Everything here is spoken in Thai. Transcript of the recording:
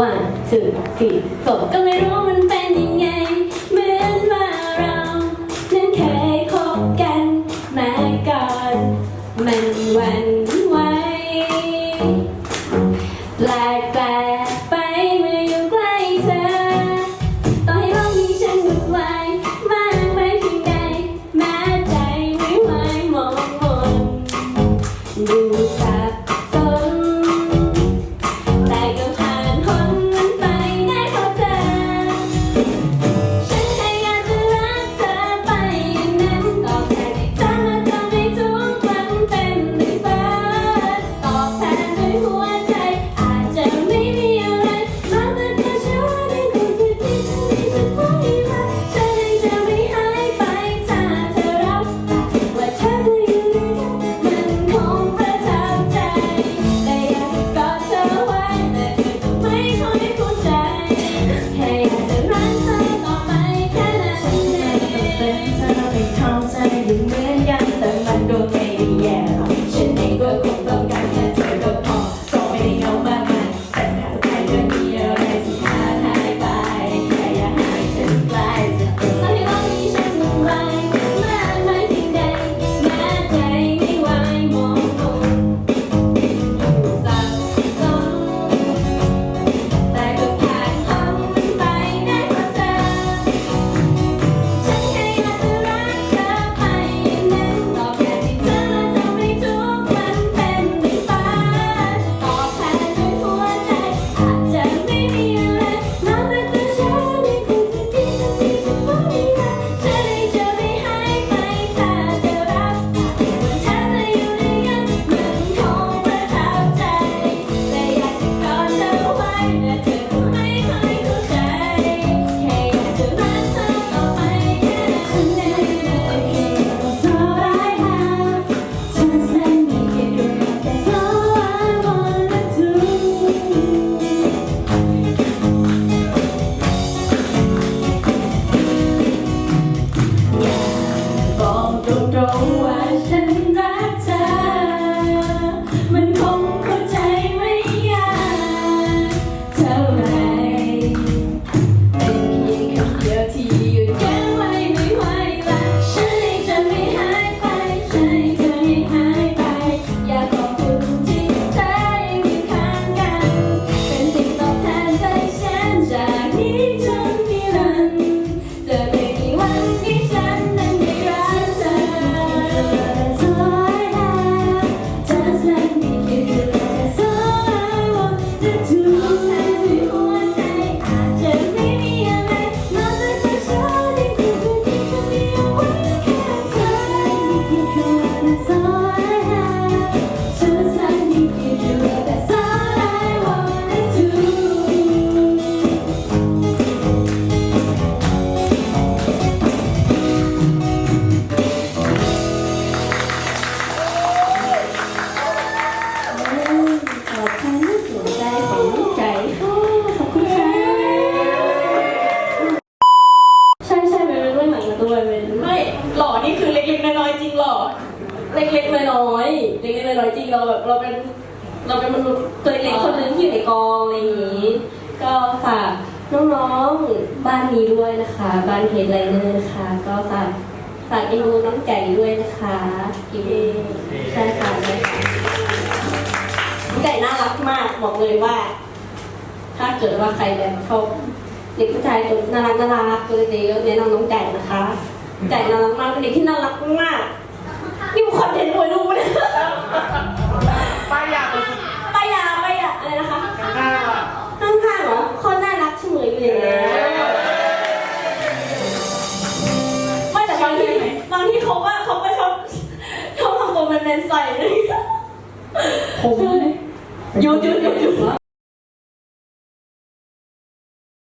วันถึงสี่กบก็ไม่รู้มันเป็นยังไง เหมือนว่าเรานั้นเคยคบกันมาก่อน มันวัน Tell me. เล็กๆน้อยจริงเราแบบเราเป็นเราเป็นมนุษย์ตัวเล็กคนนึงที่อยู่ในกองอะไรอย่างงี้ ก็ฝากน้องๆบ้านนี้ด้วยนะคะ บ้านเพจไลเนอร์นะคะ ก็ฝากฝากเอ็นดูน้องไกด้วยนะคะอีเอใช่ค่ะใช่ค่น้องไก่น่ารักมากบอกเลยว่า ถ้าเกิดว่าใครแบบชอบเด็กผู้ชายตัวน่ารักน่ารักตัวเล็กๆก็แนะนำน้องไกนะคะไกน่ารักมากเป็นเด็กที่น่ารักมาก นี่มันคอนเทนต์มวยลูกเนี่ยป้ายยาเลยไายาไปายาอะไรนะคะ หน้าอะข้างเหรอข้อน่ารักเฉมออยู่เลยไม่แต่บางที่บางที่เขาว่าเขาก็ชอบชอบทำตัวเป็นแมนใส่เลยหยุดหยุดหยุดหยุด